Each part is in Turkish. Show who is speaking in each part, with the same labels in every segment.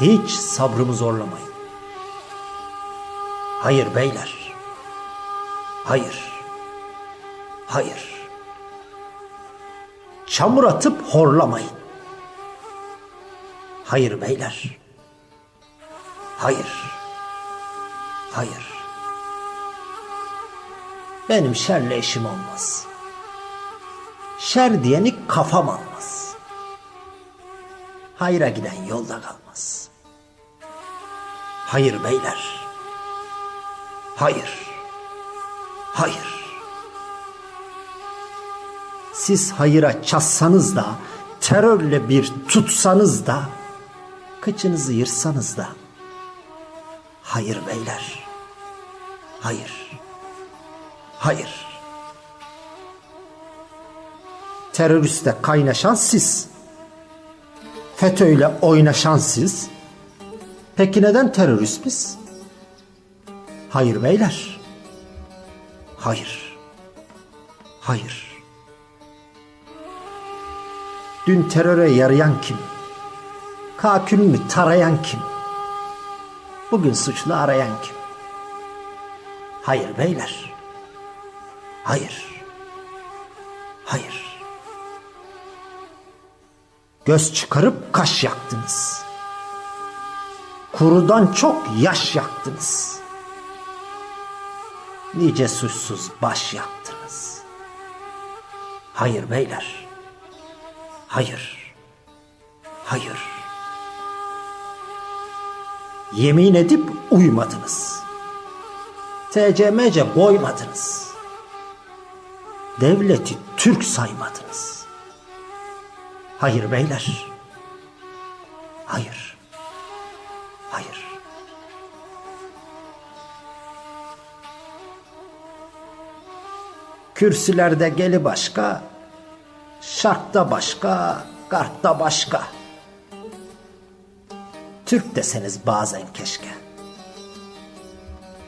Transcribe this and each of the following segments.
Speaker 1: Hiç sabrımı zorlamayın. Hayır beyler. Hayır. Hayır. Çamur atıp horlamayın. Hayır beyler. Hayır. Hayır. Benim şerle işim olmaz. Şer diyeni kafam almaz. Hayra giden yolda kalmaz. Hayır beyler. Hayır. Hayır. Siz hayıra çatsanız da, terörle bir tutsanız da, kıçınızı yırsanız da, hayır beyler. Hayır. Hayır. Teröriste kaynaşan siz. FETÖ'yle oynaşan siz. Peki neden terörist biz? Hayır beyler. Hayır. Hayır. Dün teröre yarayan kim? Kakülünü tarayan kim? Bugün suçlu arayan kim? Hayır beyler. Hayır. Hayır. Göz çıkarıp kaş yaktınız. Kurudan çok yaş yaktınız. Nice suçsuz baş yaktınız. Hayır beyler. Hayır. Hayır. Yemin edip uymadınız. TCMC koymadınız. Devleti Türk saymadınız. Hayır beyler. Hayır. Hayır. Kürsülerde geli başka, şarkta başka, kartta başka. Türk deseniz bazen keşke.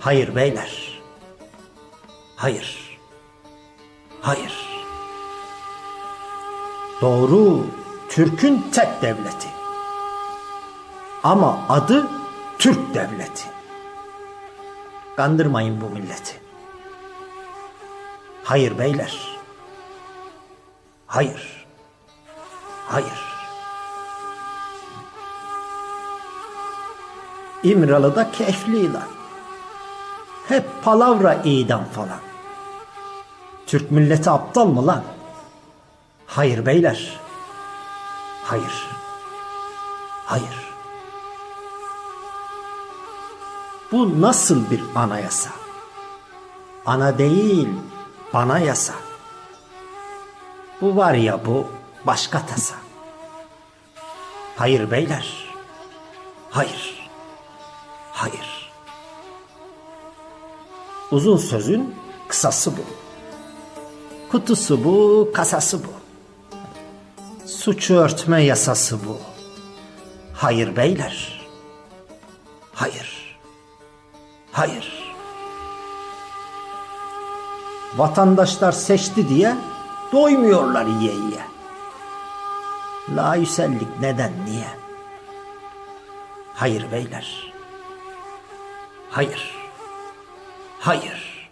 Speaker 1: Hayır beyler. Hayır. Hayır. Doğru, Türk'ün tek devleti. Ama adı Türk devleti. Kandırmayın bu milleti. Hayır beyler. Hayır. Hayır. İmralı'da keyifli ilan. Hep palavra idam falan. Türk milleti aptal mı lan? Hayır beyler. Hayır. Hayır. Bu nasıl bir anayasa? Ana değil, bana yasa. Bu var ya bu başka tasa. Hayır beyler. Hayır. Hayır. Uzun sözün kısası bu. Kutusu bu, kasası bu. Suçu örtme yasası bu. Hayır beyler. Hayır. Hayır. Vatandaşlar seçti diye doymuyorlar yiye yiye. Layüsellik neden niye? Hayır beyler. Hayır. Hayır.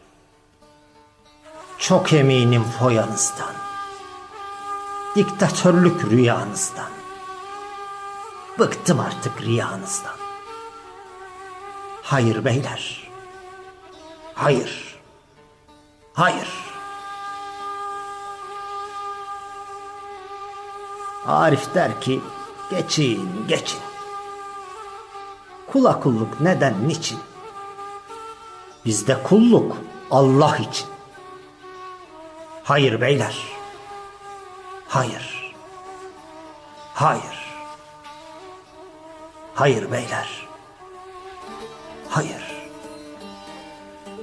Speaker 1: Çok eminim foyanızdan. Diktatörlük rüyanızdan. Bıktım artık riyanızdan. Hayır beyler. Hayır. Hayır. Arif der ki geçin geçin. Kula kulluk neden niçin? Bizde kulluk Allah için. Hayır beyler. Hayır. Hayır. Hayır beyler. Hayır.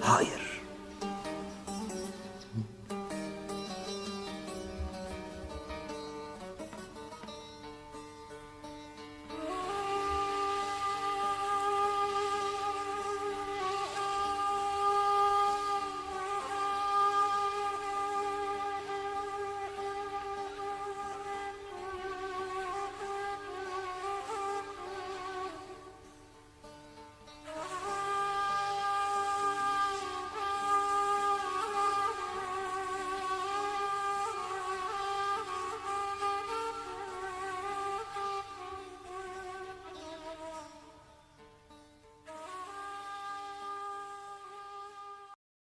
Speaker 1: Hayır.